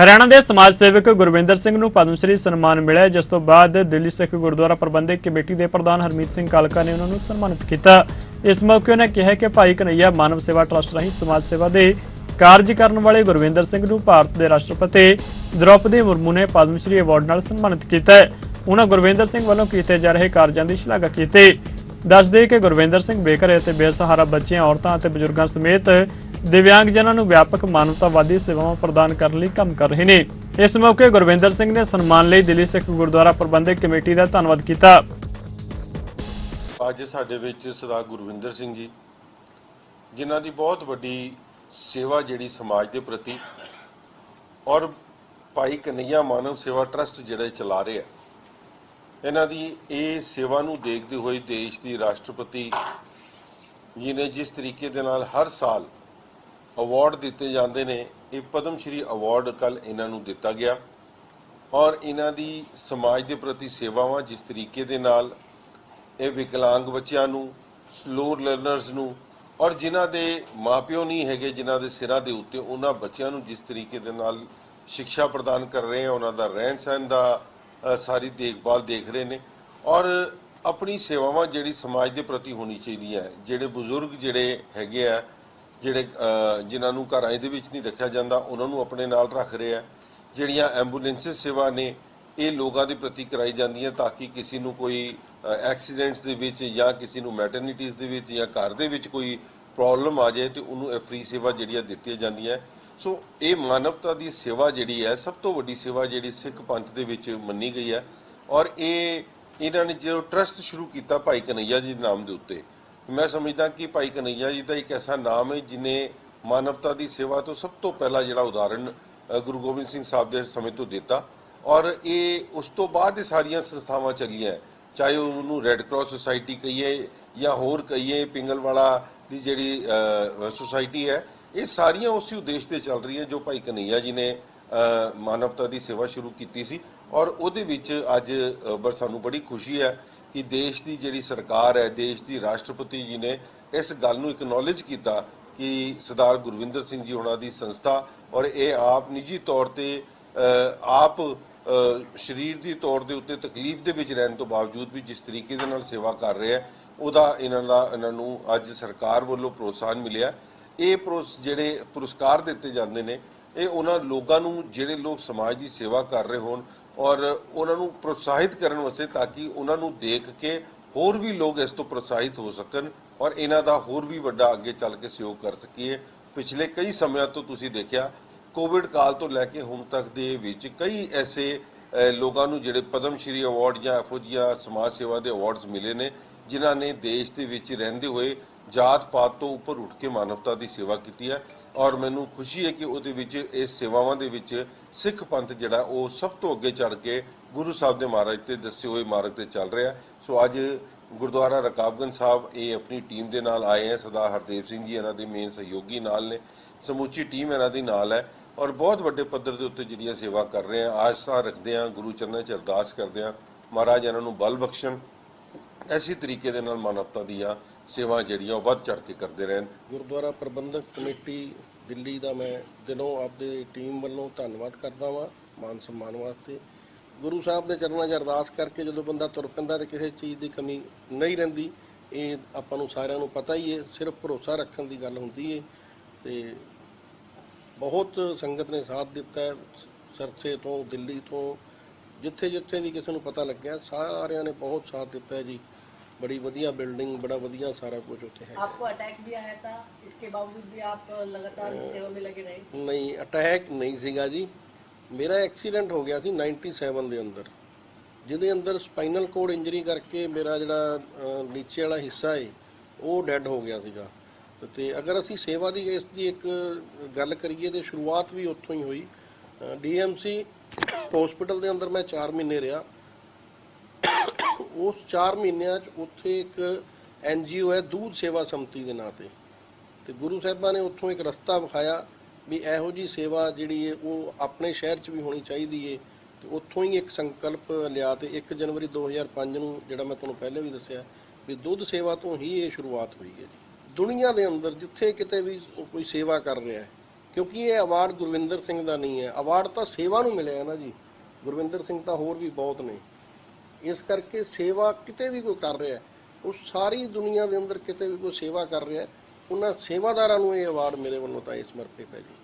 ਹਰਿਆਣਾ ਦੇ ਸਮਾਜ ਸੇਵਕ ਗੁਰਵਿੰਦਰ ਸਿੰਘ ਨੂੰ ਪਦਮ ਸ਼੍ਰੀ ਸਨਮਾਨ ਮਿਲਿਆ, ਜਿਸ ਤੋਂ ਬਾਅਦ ਦਿੱਲੀ ਸਿੱਖ ਗੁਰਦੁਆਰਾ ਪ੍ਰਬੰਧਕ ਕਮੇਟੀ ਦੇ ਪ੍ਰਧਾਨ ਹਰਮੀਤ ਸਿੰਘ ਕਾਲਕਾ ਨੇ ਉਹਨਾਂ ਨੂੰ ਸਨਮਾਨਿਤ ਕੀਤਾ। ਇਸ ਮੌਕੇ ਉਹਨਾਂ ਕਿਹਾ ਕਿ ਭਾਈ ਕਨਈਆ ਮਾਨਵ ਸੇਵਾ ਟਰਸਟ ਰਾਹੀਂ ਸਮਾਜ ਸੇਵਾ ਦੇ ਕਾਰਜ ਕਰਨ ਵਾਲੇ ਗੁਰਵਿੰਦਰ ਸਿੰਘ ਨੂੰ ਭਾਰਤ ਦੇ ਰਾਸ਼ਟਰਪਤੀ ਦ੍ਰੋਪਦੀ ਮੁਰਮੂ ਨੇ ਪਦਮ ਸ਼੍ਰੀ ਅਵਾਰਡ ਨਾਲ ਸਨਮਾਨਿਤ ਕੀਤਾ। ਉਹਨਾਂ ਗੁਰਵਿੰਦਰ ਸਿੰਘ ਵੱਲੋਂ ਕੀਤੇ ਜਾ ਰਹੇ ਕਾਰਜਾਂ ਦੀ ਸ਼ਲਾਘਾ ਕੀਤੀ। ਦੱਸਦੇ ਕਿ ਗੁਰਵਿੰਦਰ ਸਿੰਘ ਬੇਘਰ ਅਤੇ ਬੇਸਹਾਰਾ ਬੱਚਿਆਂ, ਔਰਤਾਂ ਅਤੇ ਬਜ਼ੁਰਗਾਂ ਸਮੇਤ ਦਿਵਿਆਂਗਜਨਾਂ ਨੂੰ ਵਿਆਪਕ ਮਾਨਵਤਾਵਾਦੀ ਸੇਵਾਵਾਂ ਪ੍ਰਦਾਨ ਕਰਨ ਲਈ ਕੰਮ ਕਰ ਰਹੇ ਨੇ। ਇਸ ਮੌਕੇ ਗੁਰਵਿੰਦਰ ਸਿੰਘ ਨੇ ਸਨਮਾਨ ਲਈ ਦਿੱਲੀ ਸਿੱਖ ਗੁਰਦੁਆਰਾ ਪ੍ਰਬੰਧਕ ਕਮੇਟੀ ਦਾ ਧੰਨਵਾਦ ਕੀਤਾ। ਅੱਜ ਸਾਡੇ ਵਿੱਚ ਸਰਦਾਰ ਗੁਰਵਿੰਦਰ ਸਿੰਘ ਜੀ, ਜਿਨ੍ਹਾਂ ਦੀ ਬਹੁਤ ਵੱਡੀ ਸੇਵਾ ਜਿਹੜੀ ਸਮਾਜ ਦੇ ਪ੍ਰਤੀ ਔਰ ਭਾਈ ਕਨਈਆ ਮਾਨਵ ਸੇਵਾ ਟਰਸਟ ਜਿਹੜਾ ਚਲਾ ਰਿਹਾ। ਇਹਨਾਂ ਦੀ ਇਹ ਸੇਵਾ ਨੂੰ ਦੇਖਦੇ ਹੋਏ ਦੇਸ਼ ਦੀ ਰਾਸ਼ਟਰਪਤੀ ਜੀ ਨੇ ਜਿਸ ਤਰੀਕੇ ਦੇ ਨਾਲ ਹਰ ਸਾਲ ਅਵਾਰਡ ਦਿੱਤੇ ਜਾਂਦੇ ਨੇ, ਇਹ ਪਦਮ ਸ਼੍ਰੀ ਅਵਾਰਡ ਕੱਲ ਇਹਨਾਂ ਨੂੰ ਦਿੱਤਾ ਗਿਆ ਔਰ ਇਹਨਾਂ ਦੀ ਸਮਾਜ ਦੇ ਪ੍ਰਤੀ ਸੇਵਾਵਾਂ ਜਿਸ ਤਰੀਕੇ ਦੇ ਨਾਲ ਇਹ ਵਿਕਲਾਂਗ ਬੱਚਿਆਂ ਨੂੰ ਸਲੋ ਲਰਨਰਸ ਨੂੰ ਔਰ ਜਿਨ੍ਹਾਂ ਦੇ ਮਾਪਿਓ ਨਹੀਂ ਹੈਗੇ, ਜਿਨ੍ਹਾਂ ਦੇ ਸਿਰਾਂ ਦੇ ਉੱਤੇ ਉਹਨਾਂ ਬੱਚਿਆਂ ਨੂੰ ਜਿਸ ਤਰੀਕੇ ਦੇ ਨਾਲ ਸਿੱਖਿਆ ਪ੍ਰਦਾਨ ਕਰ ਰਹੇ ਆ, ਉਹਨਾਂ ਦਾ ਰਹਿਣ ਸਹਿਣ ਦਾ ਸਾਰੀ ਦੇਖਭਾਲ ਦੇਖ ਰਹੇ ਨੇ ਔਰ ਆਪਣੀ ਸੇਵਾਵਾਂ ਜਿਹੜੀ ਸਮਾਜ ਦੇ ਪ੍ਰਤੀ ਹੋਣੀ ਚਾਹੀਦੀ ਹੈ। ਜਿਹੜੇ ਬਜ਼ੁਰਗ ਜਿਹੜੇ ਹੈਗੇ ਆ ਜਿਹੜੇ ਅ, ਜਿਨ੍ਹਾਂ ਨੂੰ ਘਰਾਂ ਦੇ ਵਿੱਚ ਨਹੀਂ ਰੱਖਿਆ ਜਾਂਦਾ ਉਹਨਾਂ ਨੂੰ ਆਪਣੇ ਨਾਲ ਰੱਖ ਰਿਹਾ ਜਿਹੜੀਆਂ ਐਂਬੂਲੈਂਸ ਸੇਵਾ ਨੇ ਇਹ ਲੋਕਾਂ ਦੇ ਪ੍ਰਤੀ ਕਰਾਈ ਜਾਂਦੀਆਂ ਤਾਂ ਕਿ ਕਿਸੇ ਨੂੰ ਕੋਈ ਐਕਸੀਡੈਂਟਸ ਦੇ ਵਿੱਚ ਜਾਂ ਕਿਸੇ ਨੂੰ ਮੈਟਰਨਿਟੀਜ਼ ਦੇ ਵਿੱਚ ਜਾਂ ਘਰ ਦੇ ਵਿੱਚ ਕੋਈ ਪ੍ਰੋਬਲਮ ਆ ਜਾਏ ਤੇ ਉਹਨੂੰ ਇਹ ਫ੍ਰੀ ਸੇਵਾ ਜਿਹੜੀਆਂ ਦਿੱਤੀਆਂ ਜਾਂਦੀਆਂ ਸੋ ਇਹ ਮਾਨਵਤਾ ਦੀ ਸੇਵਾ ਜਿਹੜੀ ਹੈ ਸਭ ਤੋਂ ਵੱਡੀ ਸੇਵਾ ਜਿਹੜੀ ਸਿੱਖ ਪੰਥ ਦੇ ਵਿੱਚ ਮੰਨੀ ਗਈ ਹੈ। ਔਰ ਇਹ ਇਹਨਾਂ ਨੇ ਜੋ ਟਰਸਟ ਸ਼ੁਰੂ ਕੀਤਾ ਭਾਈ ਕਨਈਆ ਜੀ ਦੇ ਨਾਮ ਦੇ ਉੱਤੇ ਮੈਂ ਸਮਝਦਾ ਕਿ ਭਾਈ ਕਨਈਆ ਜੀ ਦਾ ਇੱਕ ਐਸਾ ਨਾਮ ਹੈ ਜਿਨੇ ਮਾਨਵਤਾ ਦੀ ਸੇਵਾ ਤੋਂ ਸਭ ਤੋਂ ਪਹਿਲਾ ਜਿਹੜਾ ਉਦਾਹਰਣ ਗੁਰੂ ਗੋਬਿੰਦ ਸਿੰਘ ਸਾਹਿਬ ਦੇ ਸਮੇਂ ਤੋਂ ਦਿੱਤਾ। ਔਰ ਇਹ ਉਸ ਤੋਂ ਬਾਅਦ ਇਹ ਸਾਰੀਆਂ ਸੰਸਥਾਵਾਂ ਚੱਲੀਆਂ। ਚਾਹੇ ਉਹਨੂੰ ਰੈੱਡ ਕਰਾਸ ਸੁਸਾਇਟੀ ਕਹੀਏ ਜਾਂ ਹੋਰ ਕਹੀਏ ਪਿੰਗਲਵਾੜਾ ਦੀ ਜਿਹੜੀ ਸੁਸਾਇਟੀ ਹੈ ਇਹ ਸਾਰੀਆਂ ਉਸੇ ਉਦੇਸ਼ ਤੇ ਚੱਲ ਰਹੀਆਂ ਜੋ ਭਾਈ ਕਨਈਆ ਜੀ ਨੇ ਮਾਨਵਤਾ ਦੀ ਸੇਵਾ ਸ਼ੁਰੂ ਕੀਤੀ ਸੀ। ਔਰ ਉਹਦੇ ਵਿੱਚ ਅੱਜ ਅ, ਸਾਨੂੰ ਬੜੀ ਖੁਸ਼ੀ ਹੈ ਕਿ ਦੇਸ਼ ਦੀ ਜਿਹੜੀ ਸਰਕਾਰ ਹੈ, ਦੇਸ਼ ਦੀ ਰਾਸ਼ਟਰਪਤੀ ਜੀ ਨੇ ਇਸ ਗੱਲ ਨੂੰ ਇਕਨੋਲਜ ਕੀਤਾ ਕਿ ਸਰਦਾਰ ਗੁਰਵਿੰਦਰ ਸਿੰਘ ਜੀ ਉਹਨਾਂ ਦੀ ਸੰਸਥਾ ਔਰ ਇਹ ਆਪ ਨਿੱਜੀ ਤੌਰ ਤੇ ਆਪ ਸਰੀਰ ਦੀ ਤੌਰ ਦੇ ਉੱਤੇ ਤਕਲੀਫ ਦੇ ਵਿੱਚ ਰਹਿਣ ਤੋਂ ਬਾਵਜੂਦ ਵੀ ਜਿਸ ਤਰੀਕੇ ਦੇ ਨਾਲ ਸੇਵਾ ਕਰ ਰਹੇ ਹੈ, ਉਹਦਾ ਇਹਨਾਂ ਦਾ, ਇਹਨਾਂ ਨੂੰ ਅੱਜ ਸਰਕਾਰ ਵੱਲੋਂ ਪ੍ਰੋਤਸਾਹਨ ਮਿਲਿਆ। ਇਹ ਪੁਰਸ, ਜਿਹੜੇ ਪੁਰਸਕਾਰ ਦਿੱਤੇ ਜਾਂਦੇ ਨੇ, ਇਹ ਉਹਨਾਂ ਲੋਕਾਂ ਨੂੰ, ਜਿਹੜੇ ਲੋਕ ਸਮਾਜ ਦੀ ਸੇਵਾ ਕਰ ਰਹੇ ਹੋਣ ਔਰ ਉਹਨਾਂ ਨੂੰ ਪ੍ਰੋਤਸਾਹਿਤ ਕਰਨ ਵਾਸਤੇ ਤਾਂ ਕਿ ਉਹਨਾਂ ਨੂੰ ਦੇਖ ਕੇ ਹੋਰ ਵੀ ਲੋਕ ਇਸ ਤੋਂ ਪ੍ਰੋਤਸਾਹਿਤ ਹੋ ਸਕਣ ਔਰ ਇਹਨਾਂ ਦਾ ਹੋਰ ਵੀ ਵੱਡਾ ਅੱਗੇ ਚੱਲ ਕੇ ਸਹਿਯੋਗ ਕਰ ਸਕੀਏ। ਪਿਛਲੇ ਕਈ ਸਮਿਆਂ ਤੋਂ ਤੁਸੀਂ ਦੇਖਿਆ ਕੋਵਿਡ ਕਾਲ ਤੋਂ ਲੈ ਕੇ ਹੁਣ ਤੱਕ ਦੇ ਵਿੱਚ ਕਈ ਐਸੇ ਲੋਕਾਂ ਨੂੰ ਜਿਹੜੇ ਪਦਮ ਸ਼੍ਰੀ ਅਵਾਰਡ ਜਾਂ ਇਹੋ ਜਿਹੀਆਂ ਸਮਾਜ ਸੇਵਾ ਦੇ ਅਵਾਰਡਸ ਮਿਲੇ ਨੇ, ਜਿਨ੍ਹਾਂ ਨੇ ਦੇਸ਼ ਦੇ ਵਿੱਚ ਰਹਿੰਦੇ ਹੋਏ ਜਾਤ ਪਾਤ ਤੋਂ ਉੱਪਰ ਉੱਠ ਕੇ ਮਾਨਵਤਾ ਦੀ ਸੇਵਾ ਕੀਤੀ ਹੈ। ਔਰ ਮੈਨੂੰ ਖੁਸ਼ੀ ਹੈ ਕਿ ਉਹਦੇ ਵਿੱਚ, ਇਸ ਸੇਵਾਵਾਂ ਦੇ ਵਿੱਚ ਸਿੱਖ ਪੰਥ ਜਿਹੜਾ, ਉਹ ਸਭ ਤੋਂ ਅੱਗੇ ਚੜ ਕੇ ਗੁਰੂ ਸਾਹਿਬ ਦੇ ਮਾਰਗ ਤੇ ਦੱਸੇ ਹੋਏ ਮਾਰਗ ਤੇ ਚੱਲ ਰਿਹਾ। ਸੋ ਅੱਜ ਗੁਰਦੁਆਰਾ ਰਕਾਬਗੰਜ ਸਾਹਿਬ, ਇਹ ਆਪਣੀ ਟੀਮ ਦੇ ਨਾਲ ਆਏ ਹੈ। ਸਰਦਾਰ ਹਰਦੇਵ ਸਿੰਘ ਜੀ ਇਹਨਾਂ ਦੇ ਮੇਨ ਸਹਿਯੋਗੀ ਨਾਲ ਨੇ। ਸਮੁੱਚੀ ਟੀਮ ਇਹਨਾਂ ਦੀ ਨਾਲ ਹੈ। ਔਰ ਬਹੁਤ ਵੱਡੇ ਪੱਧਰ ਦੇ ਉੱਤੇ ਜਿਹੜੀਆਂ ਸੇਵਾ ਕਰ ਰਹੇ ਆ ਆਸਾ ਰੱਖਦੇ ਆ ਗੁਰੂ ਚਰਨਾਂ 'ਚ ਅਰਦਾਸ ਕਰਦੇ ਆ ਮਹਾਰਾਜ ਇਹਨਾਂ ਨੂੰ ਬਲ ਬਖਸ਼ਣ। ਐਸੀ ਤਰੀਕੇ ਦੇ ਨਾਲ ਮਾਨਵਤਾ ਦੀਆਂ ਸੇਵਾ ਜਿਹੜੀਆਂ ਉਹ ਵੱਧ ਚੜ ਕੇ ਕਰਦੇ ਰਹਿਣ। ਗੁਰਦੁਆਰਾ ਪ੍ਰਬੰਧਕ ਕਮੇਟੀ ਦਿੱਲੀ ਦਾ ਮੈਂ ਦਿਲੋਂ ਆਪਦੇ ਟੀਮ ਵੱਲੋਂ ਧੰਨਵਾਦ ਕਰਦਾ ਵਾਂ, ਮਾਨ ਸਨਮਾਨ ਵਾਸਤੇ। ਗੁਰੂ ਸਾਹਿਬ ਦੇ ਚਰਨਾਂ 'ਚ ਅਰਦਾਸ ਕਰਕੇ ਜਦੋਂ ਬੰਦਾ ਤੁਰ ਪੈਂਦਾ ਤੇ ਕਿਸੇ ਚੀਜ਼ ਦੀ ਕਮੀ ਨਹੀਂ ਰਹਿੰਦੀ, ਇਹ ਆਪਾਂ ਨੂੰ ਸਾਰਿਆਂ ਨੂੰ ਪਤਾ ਹੀ ਹੈ, ਸਿਰਫ ਭਰੋਸਾ ਰੱਖਣ ਦੀ ਗੱਲ ਹੁੰਦੀ ਹੈ ਤੇ ਬਹੁਤ ਸੰਗਤ ਨੇ ਸਾਥ ਦਿੱਤਾ ਹੈ, ਸਰਸੇ ਤੋਂ, ਦਿੱਲੀ ਤੋਂ ਜਿੱਥੇ ਜਿੱਥੇ ਵੀ ਕਿਸੇ ਨੂੰ ਪਤਾ ਲੱਗਿਆ, ਸਾਰਿਆਂ ਨੇ ਬਹੁਤ ਸਾਥ ਦਿੱਤਾ ਹੈ ਜੀ। ਬੜੀ ਵਧੀਆ ਬਿਲਡਿੰਗ ਬੜਾ ਵਧੀਆ ਸਾਰਾ ਕੁਝ ਉੱਥੇ ਹੈ आपको अटैक भी आया था इसके बावजूद भी आप लगातार इस सेवा में लगे रहे ਨਹੀਂ ਅਟੈਕ ਨਹੀਂ ਸੀਗਾ ਜੀ ਮੇਰਾ ਐਕਸੀਡੈਂਟ ਹੋ ਗਿਆ ਸੀ 97 ਦੇ ਅੰਦਰ ਜਿਹਦੇ ਅੰਦਰ ਸਪਾਈਨਲ ਕੋਡ ਇੰਜਰੀ ਕਰਕੇ ਮੇਰਾ ਜਿਹੜਾ ਅਹ, ਨੀਚੇ ਵਾਲਾ ਹਿੱਸਾ ਹੈ ਉਹ ਡੈੱਡ ਹੋ ਗਿਆ ਸੀਗਾ ਤੇ ਅਗਰ ਅਸੀਂ ਸੇਵਾ ਦੀ ਇਸ ਦੀ ਇੱਕ ਗੱਲ ਕਰੀਏ ਤੇ ਸ਼ੁਰੂਆਤ ਵੀ ਉੱਥੋਂ ਹੀ ਹੋਈ ਡੀਐਮਸੀ ਹਸਪੀਟਲ ਦੇ ਅੰਦਰ ਮੈਂ 4 ਮਹੀਨੇ ਰਿਹਾ ਉਸ 4 ਮਹੀਨਿਆਂ 'ਚ ਉੱਥੇ ਇੱਕ ਐਨਜੀਓ ਹੈ, ਦੂਧ ਸੇਵਾ ਸੰਮਤੀ ਦੇ ਨਾਂ ਤੇ। ਤੇ ਗੁਰੂ ਸਾਹਿਬਾਂ ਨੇ ਉੱਥੋਂ ਇੱਕ ਰਸਤਾ ਵਿਖਾਇਆ ਵੀ ਇਹੋ ਜੀ ਸੇਵਾ ਜਿਹੜੀ ਹੈ ਉਹ ਆਪਣੇ ਸ਼ਹਿਰ 'ਚ ਵੀ ਹੋਣੀ ਚਾਹੀਦੀ ਹੈ ਤੇ ਉੱਥੋਂ ਹੀ ਇੱਕ ਸੰਕਲਪ ਲਿਆ ਤੇ 1 ਜਨਵਰੀ 2005 ਨੂੰ ਜਿਹੜਾ ਮੈਂ ਤੁਹਾਨੂੰ ਪਹਿਲੇ ਵੀ ਦੱਸਿਆ ਵੀ ਦੁੱਧ ਸੇਵਾ ਤੋਂ ਹੀ ਇਹ ਸ਼ੁਰੂਆਤ ਹੋਈ ਹੈ ਜੀ। ਦੁਨੀਆ ਦੇ ਅੰਦਰ ਜਿੱਥੇ ਕਿਤੇ ਵੀ ਕੋਈ ਸੇਵਾ ਕਰ ਰਿਹਾ ਹੈ, ਕਿਉਂਕਿ ਇਹ ਅਵਾਰਡ ਗੁਰਵਿੰਦਰ ਸਿੰਘ ਦਾ ਨਹੀਂ ਹੈ। ਅਵਾਰਡ ਤਾਂ ਸੇਵਾ ਨੂੰ ਮਿਲਿਆ ਨਾ ਜੀ। ਗੁਰਵਿੰਦਰ ਸਿੰਘ ਤਾਂ ਹੋਰ ਵੀ ਬਹੁਤ ਨੇ। ਇਸ ਕਰਕੇ ਸੇਵਾ ਕਿਤੇ ਵੀ ਕੋਈ ਕਰ ਰਿਹਾ ਉਹ ਸਾਰੀ ਦੁਨੀਆ ਦੇ ਅੰਦਰ ਕਿਤੇ ਵੀ ਕੋਈ ਸੇਵਾ ਕਰ ਰਿਹਾ ਉਹਨਾਂ ਸੇਵਾਦਾਰਾਂ ਨੂੰ ਇਹ ਅਵਾਰਡ ਮੇਰੇ ਵੱਲੋਂ ਤਾਂ ਇਹ ਸਮਰਪਿਤ ਹੈ ਜੀ